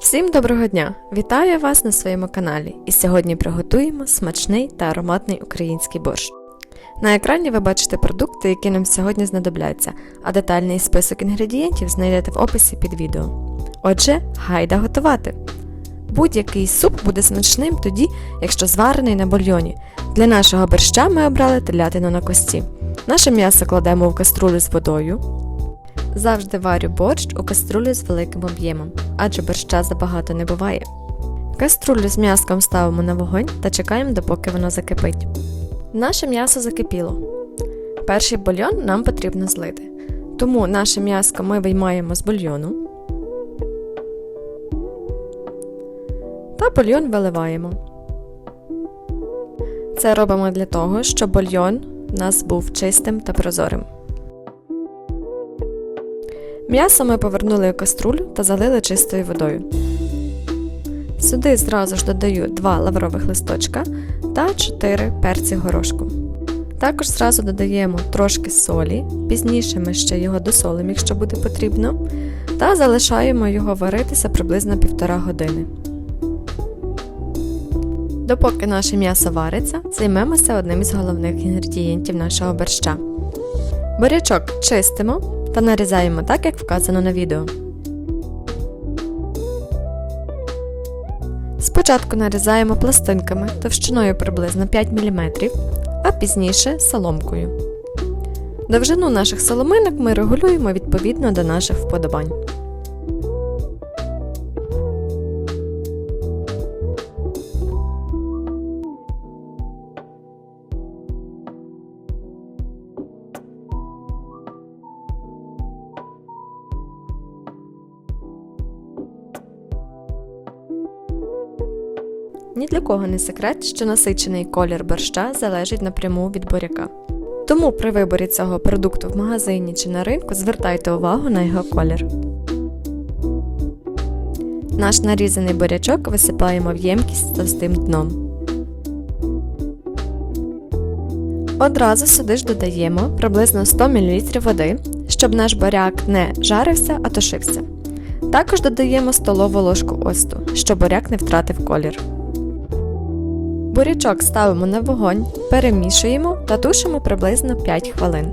Всім доброго дня! Вітаю вас на своєму каналі. І сьогодні приготуємо смачний та ароматний український борщ. На екрані ви бачите продукти, які нам сьогодні знадобляться, а детальний список інгредієнтів знайдете в описі під відео. Отже, гайда готувати! Будь-який суп буде смачним тоді, якщо зварений на бульйоні. Для нашого борща ми обрали телятину на кості. Наше м'ясо кладемо в каструлю з водою. Завжди варю борщ у каструлю з великим об'ємом, адже борща забагато не буває. Каструлю з м'яском ставимо на вогонь та чекаємо, допоки воно закипить. Наше м'ясо закипіло. Перший бульйон нам потрібно злити. Тому наше м'яско ми виймаємо з бульйону. Та бульйон виливаємо. Це робимо для того, щоб бульйон в нас був чистим та прозорим. М'ясо ми повернули у каструлю та залили чистою водою. Сюди зразу ж додаю 2 лаврових листочка та 4 перці горошку. Також зразу додаємо трошки солі, пізніше ми ще його досолимо, якщо буде потрібно, та залишаємо його варитися приблизно 1,5 години. Допоки наше м'ясо вариться, займемося одним із головних інгредієнтів нашого борща. Бурячок чистимо та нарізаємо так, як вказано на відео. Спочатку нарізаємо пластинками товщиною приблизно 5 мм, а пізніше соломкою. Довжину наших соломинок ми регулюємо відповідно до наших вподобань. Ні для кого не секрет, що насичений колір борща залежить напряму від буряка. Тому при виборі цього продукту в магазині чи на ринку звертайте увагу на його колір. Наш нарізаний бурячок висипаємо в ємкість з товстим дном. Одразу сюди ж додаємо приблизно 100 мл води, щоб наш буряк не жарився, а тушився. Також додаємо столову ложку оцту, щоб буряк не втратив колір. Бурячок ставимо на вогонь, перемішуємо та тушимо приблизно 5 хвилин.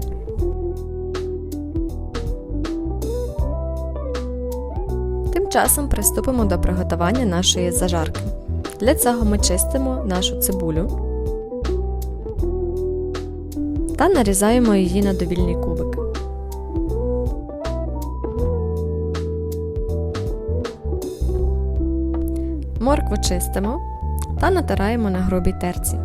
Тим часом приступимо до приготування нашої зажарки. Для цього ми чистимо нашу цибулю та нарізаємо її на довільні кубики. Моркву чистимо та натираємо на грубій терці.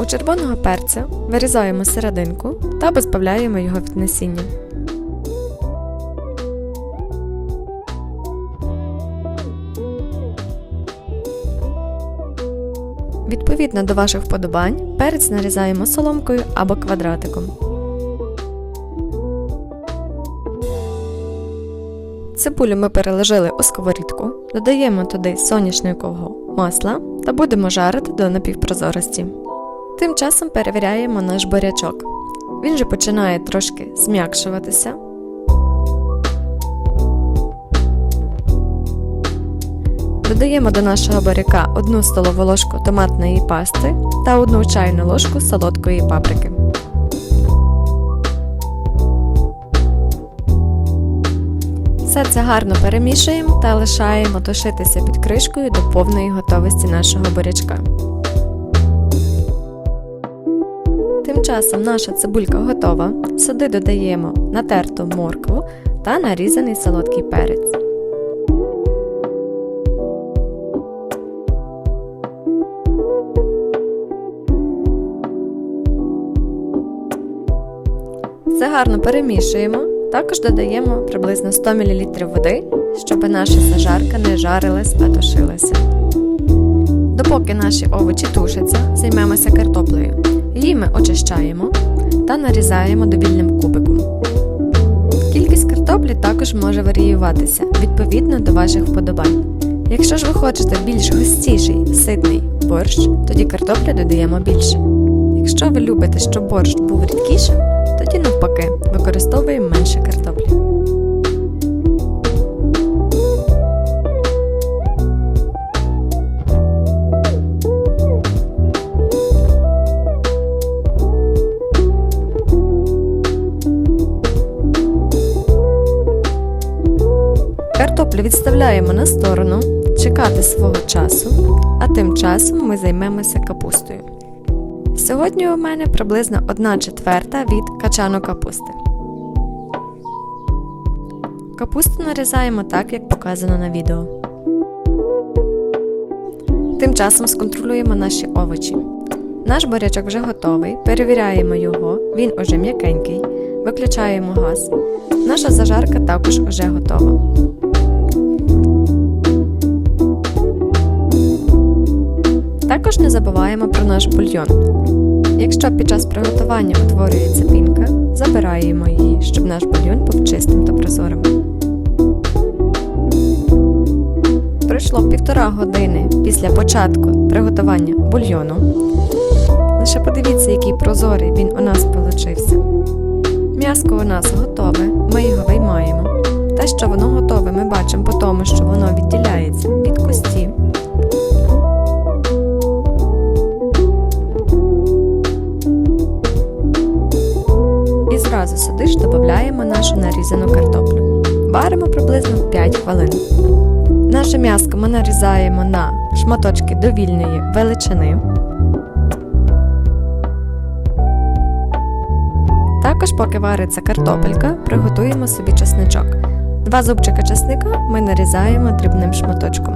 У червоного перця вирізаємо серединку та позбавляємо його від насіння. Відповідно до ваших вподобань, перець нарізаємо соломкою або квадратиком. Цибулю ми переложили у сковорідку, додаємо туди соняшникового масла та будемо жарити до напівпрозорості. Тим часом перевіряємо наш бурячок. Він же починає трошки зм'якшуватися. Додаємо до нашого буряка 1 столову ложку томатної пасти та 1 чайну ложку солодкої паприки. Все це гарно перемішуємо та лишаємо тушитися під кришкою до повної готовості нашого бурячка. Тим часом наша цибулька готова. Сюди додаємо натерту моркву та нарізаний солодкий перець. Все гарно перемішуємо. Також додаємо приблизно 100 мл води, щоб наша зажарка не жарилась, а тушилася. Допоки наші овочі тушаться, займемося картоплею. Її ми очищаємо та нарізаємо довільним кубиком. Кількість картоплі також може варіюватися відповідно до ваших вподобань. Якщо ж ви хочете більш густіший, ситний борщ, тоді картоплі додаємо більше. Якщо ви любите, щоб борщ був рідкішим, тоді навпаки використовуємо менше картоплі. Картоплю відставляємо на сторону, чекати свого часу, а тим часом ми займемося капустою. Сьогодні у мене приблизно 1 четверта від качану капусти. Капусту нарізаємо так, як показано на відео. Тим часом сконтролюємо наші овочі. Наш бурячок вже готовий, перевіряємо його, він уже м'якенький, виключаємо газ. Наша зажарка також уже готова. Також не забуваємо про наш бульйон. Якщо під час приготування утворюється пінка, забираємо її, щоб наш бульйон був чистим та прозорим. Пройшло півтора години після початку приготування бульйону. Лише подивіться, який прозорий він у нас получився. М'яско у нас готове, ми його виймаємо. Те, що воно готове, ми бачимо по тому, що воно відділяється від кості. І зразу сюди додаємо нашу нарізану картоплю. Варимо приблизно 5 хвилин. Наше м'яско ми нарізаємо на шматочки довільної величини. Також, поки вариться картопелька, приготуємо собі чесничок. Два зубчика чесника ми нарізаємо дрібним шматочком.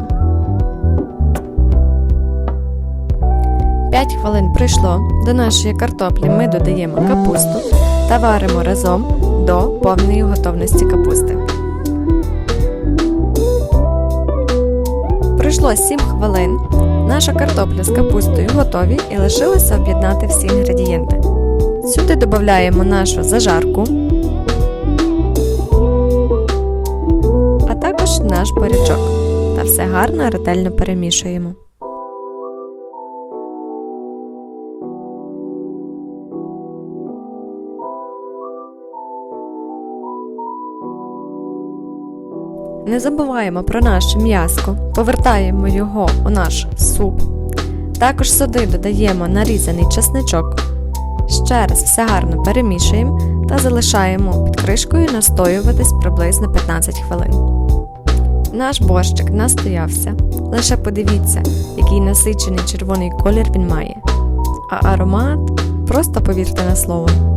5 хвилин пройшло. До нашої картоплі ми додаємо капусту та варимо разом до повної готовності капусти. Пройшло 7 хвилин. Наша картопля з капустою готові і лишилося об'єднати всі інгредієнти. Сюди додаємо нашу зажарку, а також наш бурячок. Та все гарно ретельно перемішуємо. Не забуваємо про наше м'яско, повертаємо його у наш суп. Також сюди додаємо нарізаний чесничок. Ще раз все гарно перемішуємо та залишаємо під кришкою настоюватись приблизно 15 хвилин. Наш борщик настоявся. Лише подивіться, який насичений червоний колір він має. А аромат просто повірте на слово.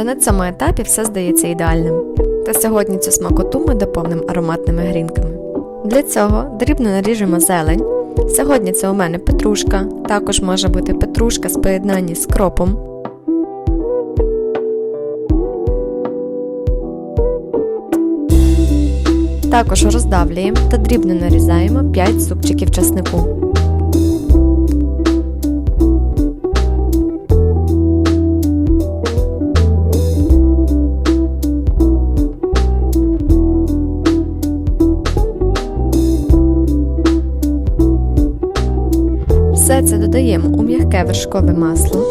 Вже на цьому етапі все здається ідеальним. Та сьогодні цю смакоту ми доповнимо ароматними грінками. Для цього дрібно наріжемо зелень. Сьогодні це у мене петрушка, також може бути петрушка з поєднанні з кропом. Також роздавлюємо та дрібно нарізаємо 5 зубчиків часнику. Це додаємо у м'яке вершкове масло.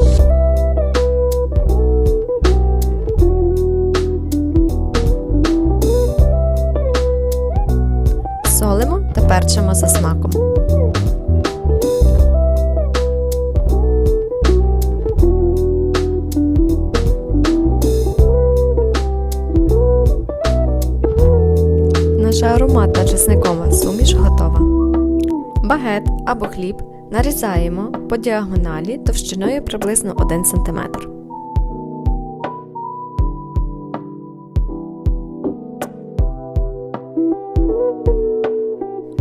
Солимо та перчимо за смаком. Наша ароматна чесникова суміш готова. Багет або хліб нарізаємо по діагоналі товщиною приблизно 1 см.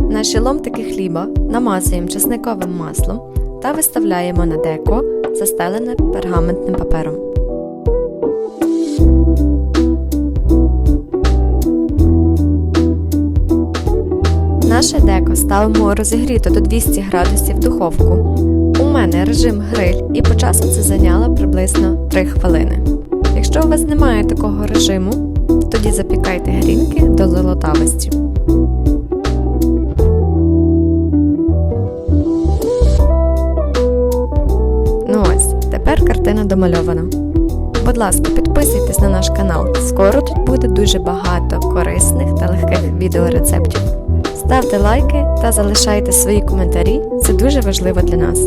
Наші ломтики хліба намазуємо чесниковим маслом та виставляємо на деко, застелене пергаментним папером. Наше деко ставимо розігріто до 200 градусів духовку. У мене режим гриль, і по часу це зайняло приблизно 3 хвилини. Якщо у вас немає такого режиму, тоді запікайте грінки до золотавості. Ну ось, тепер картина домальована. Будь ласка, підписуйтесь на наш канал. Скоро тут буде дуже багато корисних та легких відеорецептів. Ставте лайки та залишайте свої коментарі, це дуже важливо для нас.